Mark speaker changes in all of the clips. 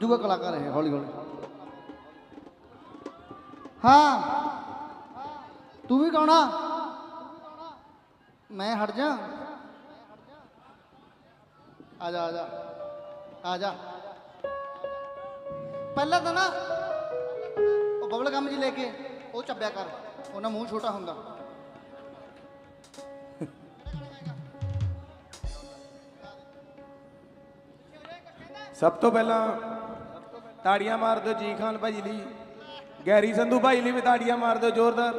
Speaker 1: ਦੂਗਾ ਕਲਾਕਾਰ ਹੈ, ਹੌਲੀ ਹੌਲੀ। ਹਾਂ। ਤੂੰ ਵੀ ਗਾਉਣਾ? ਮੈਂ ਹਟ ਜਾ। ਆ ਜਾ ਆ ਜਾ। ਆ ਜਾ। ਪਹਿਲਾਂ ਤਾਂ ਨਾ, ਉਹ ਬਬਲ ਗਮ ਜੀ ਲੈ ਕੇ ਉਹ ਚੱਬਿਆ ਕਰ। ਉਹਨਾਂ ਮੂੰਹ ਛੋਟਾ ਹੁੰਦਾ।
Speaker 2: ਸਭ ਤੋਂ ਪਹਿਲਾਂ ਤਾੜੀਆਂ ਮਾਰ ਦਿਓ ਜੀ ਖਾਨ ਭਾਈ ਲਈ। ਗੈਰੀ ਸੰਧੂ ਭਾਈ ਲਈ ਵੀ ਤਾੜੀਆਂ ਮਾਰ ਦਿਓ ਜ਼ੋਰਦਾਰ।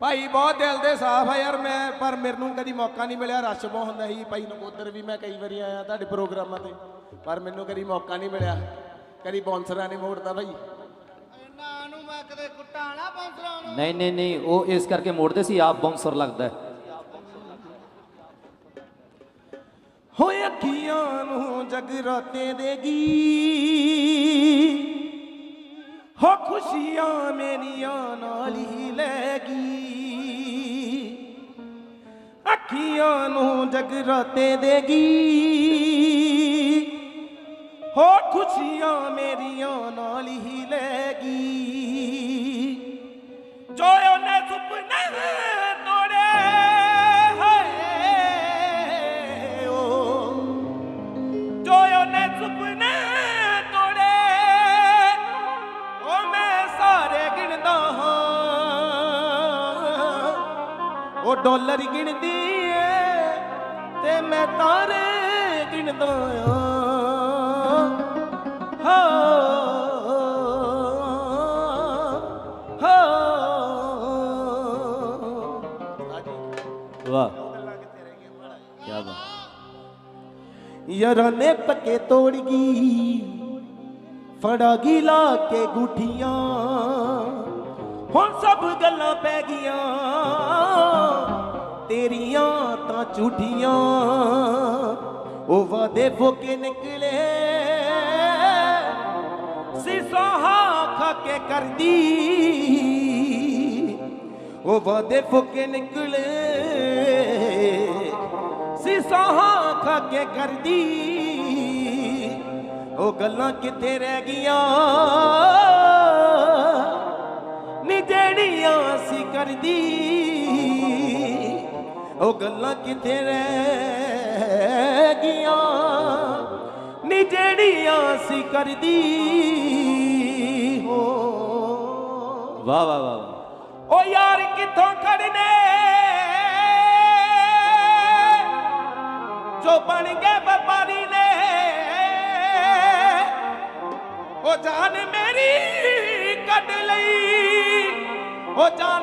Speaker 2: ਭਾਈ ਬਹੁਤ ਦਿਲ ਦੇ ਸਾਫ਼ ਆ ਯਾਰ ਮੈਂ ਪਰ ਮੈਨੂੰ ਕਦੀ ਮੌਕਾ ਨਹੀਂ ਮਿਲਿਆ। ਰਸ਼ ਬਹੁਤ ਹੁੰਦਾ ਸੀ। ਭਾਈ ਨਕੋਦਰ ਵੀ ਮੈਂ ਕਈ ਵਾਰੀ ਆਇਆ ਤੁਹਾਡੇ ਪ੍ਰੋਗਰਾਮਾਂ ਤੇ ਪਰ ਮੈਨੂੰ ਕਦੀ ਮੌਕਾ ਨਹੀਂ ਮਿਲਿਆ। ਕਦੀ ਬੌਂਸਰਾਂ ਨਹੀਂ ਮੋੜਦਾ ਭਾਈ।
Speaker 1: ਇਹਨਾਂ ਨੂੰ ਮੈਂ ਕਦੇ ਕੁੱਟਾਂ ਨਾ ਨੂੰ।
Speaker 3: ਨਹੀਂ ਨਹੀਂ ਨਹੀਂ ਉਹ ਇਸ ਕਰਕੇ ਮੋੜਦੇ ਸੀ ਆਪ ਬਾਉਂਸਰ ਲੱਗਦਾ
Speaker 2: ਅੱਖੀਆਂ ਨੂੰ ਜਗਰਾਤੇ ਦੇਗੀ ਹੋ ਖੁਸ਼ੀਆਂ ਮੇਰੀਆਂ ਨਾਲ ਹੀ ਲੈਗੀ ਅੱਖੀਆਂ ਨੂੰ ਜਗਰਾਤੇ ਦੇਗੀ ਹੋ ਖੁਸ਼ੀਆਂ ਮੇਰੀਆਂ ਨਾਲ ਹੀ ਲੈਗੀ ਜੋ ਡਾਲਰ ਗਿਣਦੀ ਏ, ਤੇ ਮੈਂ ਤਾਰੇ ਗਿਣਦਾ ਆ। ਹਾਂ
Speaker 3: ਵਾਹ। ਕੀ ਬਾਤ।
Speaker 2: ਯਾਰਾਂ ਨੇ ਪੱਕੇ ਤੋੜ ਗਈ ਫੜਾ ਗਈ ਲਾ ਕੇ ਗੁੱਠੀਆਂ। ਹੁਣ ਸਭ ਗੱਲਾਂ ਪੈ ਗਈਆਂ। ਤੇਰੀਆਂ ਤਾਂ ਝੂਠੀਆਂ, ਉਹ ਵਾਦੇ ਫੋਕੇ ਨਿਕਲੇ। ਸਿਸਾਹਾ ਖਾ ਕੇ ਕਰਦੀ, ਉਹ ਵਾਦੇ ਫੋਕੇ ਨਿਕਲੇ। ਸਿਸਾਹਾਂ ਖਾ ਕੇ ਕਰਦੀ, ਉਹ ਗੱਲਾਂ ਕਿੱਥੇ ਰਹਿ ਗਈਆਂ। ਨੀ ਜਿਹੜੀਆਂ ਸੀ ਕਰਦੀ। ਉਹ ਗੱਲਾਂ ਕਿੱਥੇ ਰਹਿ ਗਈਆਂ? ਨੀ ਜਿਹੜੀਆਂ ਸੀ ਕਰਦੀ ਹੋ।
Speaker 3: ਵਾਹ ਵਾਹ ਵਾਹ।
Speaker 2: ਓ ਯਾਰ ਕਿੱਥੋਂ ਖੜਨੇ ਜੋ ਬਣ ਗਏ ਵਪਾਰੀ ਨੇ। ਓ ਜਾਨ ਮੇਰੀ ਕੱਢ ਲਈ। ਓ ਜਾਨ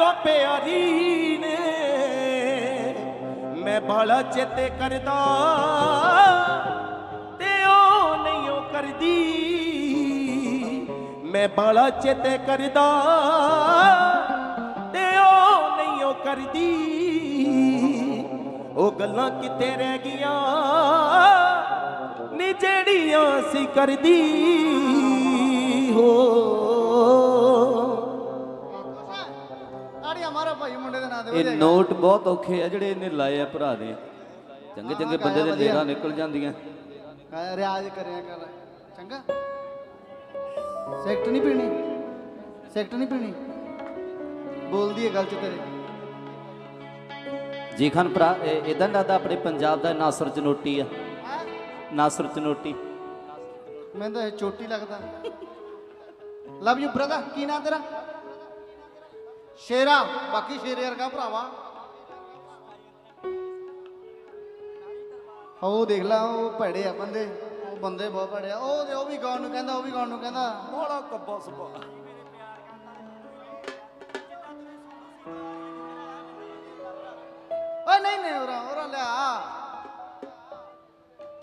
Speaker 2: ਤੋਂ ਪਿਆਰੀ ਨੇ ਮੈਂ ਬਾਲਾ ਚੇਤੇ ਕਰਦਾ, ਤੇ ਉਹ ਨਹੀਂ ਉਹ ਕਰਦੀ। ਮੈਂ ਬਾਲਾ ਚੇਤੇ ਕਰਦਾ, ਤੇ ਉਹ ਨਹੀਂ ਉਹ ਕਰਦੀ। ਉਹ ਗੱਲਾਂ ਕਿੱਥੇ ਰਹਿ ਗਈਆਂ? ਨੀ ਜਿਹੜੀਆਂ ਸੀ ਕਰਦੀ, ਹੋ
Speaker 3: ਇਹ ਨੋਟ ਬਹੁਤ ਔਖੇ ਆ ਜਿਹੜੇ ਇਹਨੇ ਲਾਏ ਆ ਭਰਾ ਦੇ। ਚੰਗੇ ਚੰਗੇ ਬੰਦੇ ਦੇ। ਲੇਰਾਂ ਨਿਕਲ ਜਾਂਦੀਆਂ।
Speaker 1: ਰਿਆਜ਼ ਕਰਿਆ ਕਰ। ਚੰਗਾ। ਸੈਕਟ ਨਹੀਂ ਪੀਣੀ। ਸੈਕਟ ਨਹੀਂ ਪੀਣੀ। ਬੋਲਦੀ ਹੈ ਗੱਲ ਚ ਤੇਰੇ।
Speaker 3: ਜੀ ਖਾਨ ਭਰਾ ਇਦਾਂ ਲੱਗਦਾ ਆਪਣੇ ਪੰਜਾਬ ਦਾ ਨਾਸਰ ਚਨੋਟੀ ਆ? ਨਾਸਰ ਚਨੋਟੀ।
Speaker 1: ਮੈਨੂੰ ਤਾਂ ਇਹ ਚੋਟੀ ਲੱਗਦਾ। ਲਵ ਯੂ ਬ੍ਰਦਰ ਕੀ ਨਾਂ ਤੇਰਾ? ਸ਼ੇਰਾ ਬਾਕੀ ਸ਼ੇਰੇ ਵਰਗਾ ਭਰਾਵਾ। ਉਹ ਦੇਖ ਲਾ ਉਹ ਭੜੇ ਆ ਬੰਦੇ। ਉਹ ਬੰਦੇ ਬਹੁਤ ਭੜੇ ਆ। ਉਹ ਤੇ ਉਹ ਵੀ ਗਾਉਣ ਨੂੰ ਕਹਿੰਦਾ ਉਹ ਵੀ ਗਾਉਣ ਨੂੰ ਕਹਿੰਦਾ।
Speaker 2: ਬੋਲਾ ਕੱਬਾ ਸਬਾ
Speaker 1: ਓਏ ਨਹੀਂ ਨਹੀਂ ਉਰਾ ਉਰਾ ਲਿਆ।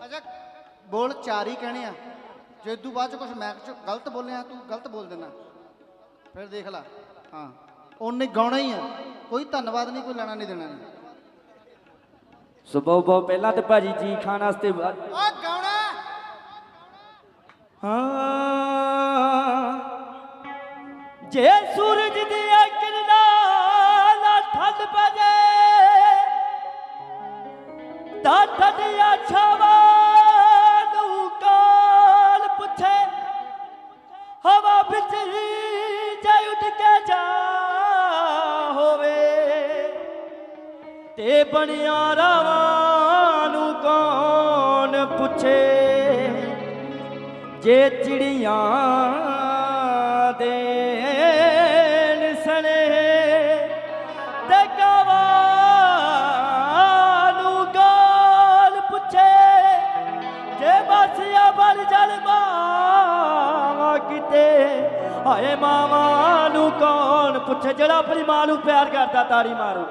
Speaker 1: ਅੱਛਾ ਬੋਲ ਚਾਰ ਹੀ ਕਹਿਣੇ ਆ। ਜੇ ਤੂੰ ਬਾਅਦ ਚ ਕੁਝ ਮੈਂ ਚ ਗਲਤ ਬੋਲਿਆ ਤੂੰ ਗਲਤ ਬੋਲ ਦੇਣਾ। ਫਿਰ ਦੇਖ ਲੈ। ਹਾਂ। ਉਹਨੇ ਗਾਉਣਾ ਹੀ ਆ। ਕੋਈ ਧੰਨਵਾਦ ਨਹੀਂ ਕੋਈ ਲੈਣਾ ਨਹੀਂ ਦੇਣਾ ਨਹੀਂ।
Speaker 3: ਸੋ ਬਹੁਤ ਬਹੁਤ ਪਹਿਲਾਂ ਤੇ ਭਾਜੀ ਜੀ ਖਾਨ ਵਾਸਤੇ
Speaker 1: ਓ ਗਾਉਣਾ।
Speaker 2: ਹਾਂ।
Speaker 3: ਜੇ ਸੂਰਜ ਤੇ ਬਣਿਆ ਰਾਵਾਂ ਨੂੰ ਕੌਣ ਪੁੱਛੇ? ਜੇ ਚਿੜੀਆਂ ਦੇ ਸਣੇ ਤੇ ਗਾਵਾਂ ਨੂੰ ਗਾਲ ਪੁੱਛੇ? ਜੇ ਬਸਿਆ ਬਲ ਜਲ ਮਾਵਾ ਕਿਤੇ, ਹਾਏ ਮਾਵਾ ਨੂੰ ਕੌਣ ਪੁੱਛੇ? ਜਿਹੜਾ ਆਪਣੀ ਮਾਂ ਨੂੰ ਪਿਆਰ ਕਰਦਾ, ਤਾੜੀ ਮਾਰੂ।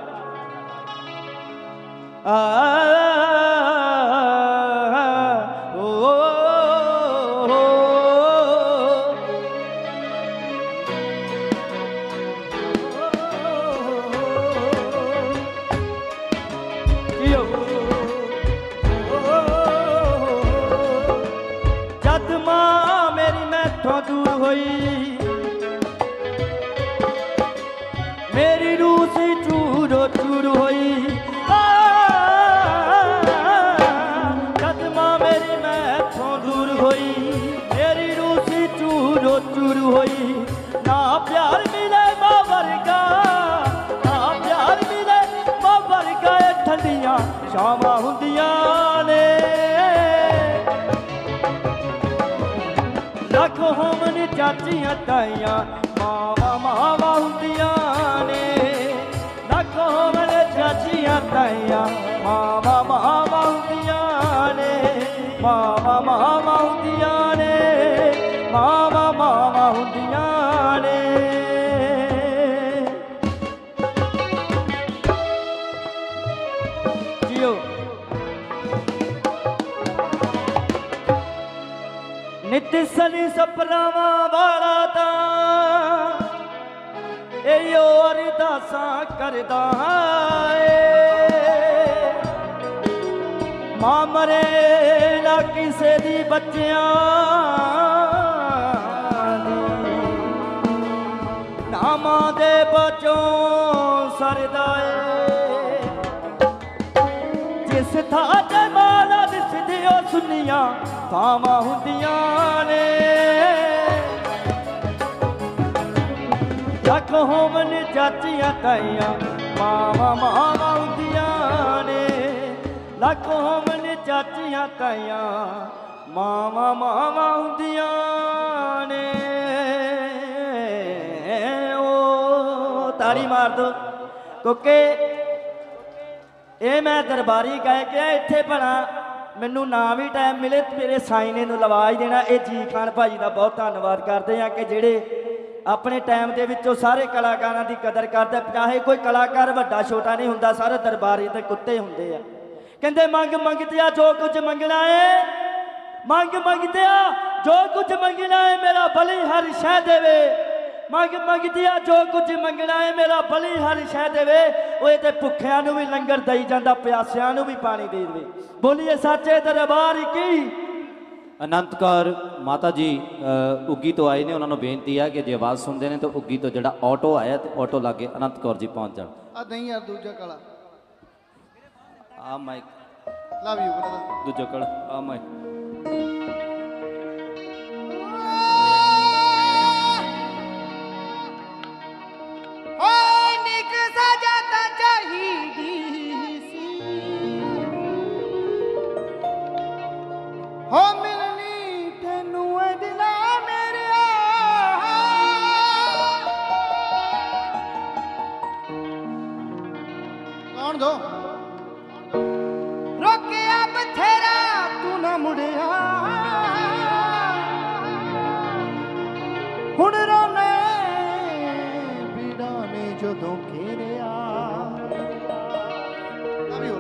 Speaker 3: ਮੇਰੀ ਮੈਥੋਂ ਦੂਰ ਹੋਈ ਮੇਰੀ ਰੂਹ ਸੀ ਚੂਰੋ ਚੂਰ ਹੋਈ ਲੱਖ ਹੋਮਨ ਚਾਚੀਆਂ ਤਾਈਆਂ, ਮਾਵਾ ਮਾਵਾ ਹੁੰਦੀਆਂ ਨੇ। ਲੱਖ ਹੋਮਨ ਚਾਚੀਆਂ ਤਾਈਆਂ, ਮਾਵਾ ਮਾਵਾ ਹੁੰਦੀਆਂ ਨੇ। ਮਾਵਾ ਮਾਵਾ ਹੁੰਦੀਆਂ ਨੇ, ਮਾਵਾ ਮਾਵਾ ਹੁੰਦੀਆਂ ਨੇ। ਸਪਨਾਵਾਂ ਵਾਲਾ ਤਾਂ ਇਹੋ ਅਰਦਾਸਾਂ ਕਰਦਾ ਏ। ਮਾਂ ਮਰੇ ਨਾ ਕਿਸੇ ਦੀ ਬੱਚਿਆਂ ਦੀ। ਨਾ ਮਾਂ ਦੇ ਬਚੋਂ ਸਰਦਾ ਏ। ਜਿਸ ਥਾਂ ਤੇ ਮਾਲਾ ਦਿਸਦੀ, ਉਹ ਸੁਨੀਆਂ ਥਾਵਾਂ ਹੁੰਦੀਆਂ ਨੇ। ਲੱਖ ਹੋਵਨ ਚਾਚੀਆਂ ਤਾਈਆਂ, ਮਾਵਾਂ ਮਾਵਾਂ ਹੁੰਦੀਆਂ ਨੇ। ਲੱਖ ਹੋਵਨ ਚਾਚੀਆਂ ਤਾਈਆਂ, ਮਾਵਾਂ ਮਾਵਾਂ ਹੁੰਦੀਆਂ ਨੇ। ਉਹ ਤਾੜੀ ਮਾਰ ਦੋ। ਕਿਉਂਕਿ ਇਹ ਮੈਂ ਦਰਬਾਰੀ ਕਹਿ ਕੇ ਇੱਥੇ ਬਣਾ ਮੈਨੂੰ ਨਾ ਵੀ ਟਾਈਮ ਮਿਲੇ ਤੇ ਮੇਰੇ ਸਾਈਨੇ ਨੂੰ ਲਵਾਜ਼ ਦੇਣਾ। ਇਹ ਜੀ ਖਾਨ ਭਾਜੀ ਦਾ ਬਹੁਤ ਧੰਨਵਾਦ ਕਰਦੇ ਆ ਕਿ ਜਿਹੜੇ ਆਪਣੇ ਟਾਈਮ ਦੇ ਵਿੱਚੋਂ ਸਾਰੇ ਕਲਾਕਾਰਾਂ ਦੀ ਕਦਰ ਕਰਦੇ ਚਾਹੇ ਕੋਈ ਕਲਾਕਾਰ ਵੱਡਾ, ਛੋਟਾ ਨਹੀਂ ਹੁੰਦਾ, ਸਾਰੇ ਦਰਬਾਰੀ ਤੇ ਕੁੱਤੇ ਹੁੰਦੇ ਆ। ਕਹਿੰਦੇ, ਮੰਗ ਮੰਗਦੇ ਆ, ਜੋ ਕੁਝ ਮੰਗਣਾ ਏ, ਮੰਗ ਮੰਗਦੇ ਆ, ਜੋ ਕੁਝ ਮੰਗਣਾ ਏ, ਮੇਰਾ ਬਲੀ ਹਰ ਸ਼ੈ ਦੇਵੇ। ਮੰਗ ਮੰਗਦਿਆ ਜੋ ਕੁਝ ਮੰਗਣਾ ਏ ਮੇਰਾ ਬਲੀ ਹਰ ਸ਼ੈ ਦੇਵੇ ਓਏ ਤੇ ਭੁੱਖਿਆਂ ਨੂੰ ਵੀ ਲੰਗਰ ਦਈ ਜਾਂਦਾ ਪਿਆਸਿਆਂ ਨੂੰ ਵੀ ਪਾਣੀ ਦੇ ਦੇਵੇ। ਬੋਲੀਏ ਸੱਚੇ ਦਰਬਾਰ ਕੀ?
Speaker 4: ਅਨੰਤ ਕੌਰ ਮਾਤਾ ਜੀ ਉੱਗੀ ਤੋਂ ਆਏ ਨੇ ਉਹਨਾਂ ਨੂੰ ਬੇਨਤੀ ਹੈ ਕਿ ਜੇ ਆਵਾਜ਼ ਸੁਣਦੇ ਨੇ ਤਾਂ ਉੱਗੀ ਤੋਂ ਜਿਹੜਾ ਆਟੋ ਆਇਆ ਤੇ ਆਟੋ ਲਾਗੇ ਅਨੰਤ ਕੌਰ ਜੀ ਪਹੁੰਚ ਜਾਣ।
Speaker 1: ਆ ਨਹੀਂ ਯਾਰ ਦੂਜਾ ਕਾਲਾ।
Speaker 4: ਆ ਮਾਈਕ।
Speaker 1: ਲਵ ਯੂ ਬ੍ਰਦਰ
Speaker 4: ਦੂਜਾ ਕਲ ਆ mike.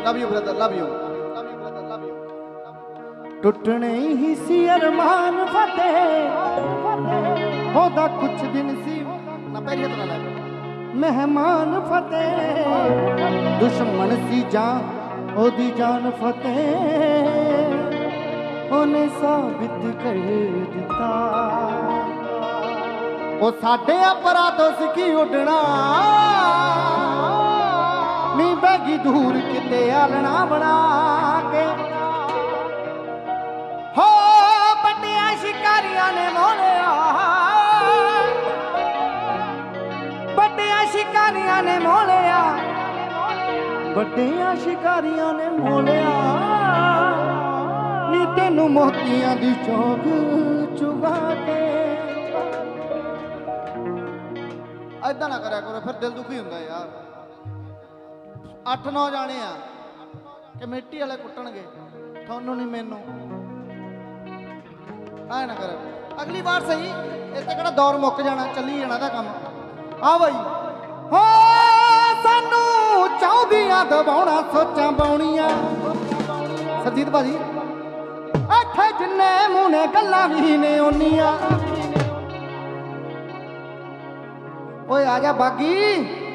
Speaker 1: Love you brother love you ਟੁੱਟਣੇ ਹੀ ਸੀ ਅਰਮਾਨ ਫਤਿਹ। ਉਹਦਾ ਕੁਛ ਦਿਨ ਸੀ। ਨਾ ਪਹਿਲੇ ਤਰ੍ਹਾਂ ਲੈ ਮਹਿਮਾਨ ਫਤਿਹ। ਦੁਸ਼ਮਣ ਸੀ ਜਾਂ ਉਹਦੀ ਜਾਨ ਫਤਿਹ। ਉਹਨੇ ਸਾਬਿਤ ਕਰ ਦਿੱਤਾ। ਉਹ ਸਾਡੇ ਅਪਰਾਧੋਂ ਸਿੱਖੀ ਉੱਡਣਾ। ਜਾਵੇਗੀ ਦੂਰ ਕਿਤੇ ਆਲਣਾ ਬਣਾ ਕੇ। ਹੋ ਪੱਟਿਆ ਸ਼ਿਕਾਰੀਆਂ ਨੇ ਮੋਲਿਆ ਪੱਟਿਆ ਸ਼ਿਕਾਰੀਆਂ ਨੇ ਮੋਲਿਆ ਵੱਡਿਆਂ ਸ਼ਿਕਾਰੀਆਂ ਨੇ ਮੋਲਿਆ ਨੀ ਤੈਨੂੰ ਮੋਤੀਆਂ ਦੀ ਚੌਕ ਚੁਗਾ ਕੇ। ਐਦਾਂ ਨਾ ਕਰਿਆ ਕਰੋ, ਫਿਰ ਦਿਲ ਦੁਖੀ ਹੁੰਦਾ ਯਾਰ। ਅੱਠ ਨੌ ਜਾਣੇ ਆ। ਕਮੇਟੀ ਵਾਲੇ ਕੁੱਟਣਗੇ। ਤੁਹਾਨੂੰ ਨਹੀਂ, ਮੈਨੂੰ। ਐ ਨਾ ਕਰਿਆ ਕਰੋ। ਅਗਲੀ ਵਾਰ ਸਹੀ। ਇੱਥੇ ਕਿਹੜਾ ਦੌਰ ਮੁੱਕ ਜਾਣਾ, ਚੱਲੀ ਜਾਣਾ ਦਾ ਕੰਮ। ਆ ਬਈ। ਹੋ, ਸਾਨੂੰ ਚਾਹੁੰਦੀਆਂ, ਦਬਾਉਣਾ, ਸੋਚਾਂ ਬਾਉਣੀਆਂ ਸਰਜੀਤ ਭਾਜੀ। ਇੱਥੇ ਜਿੰਨੇ ਮੂੰਹ ਗੱਲਾਂ ਵੀ ਨੇ ਓਨੀਆਂ। ਓਏ ਆ ਜਾ ਬਾਗੀ।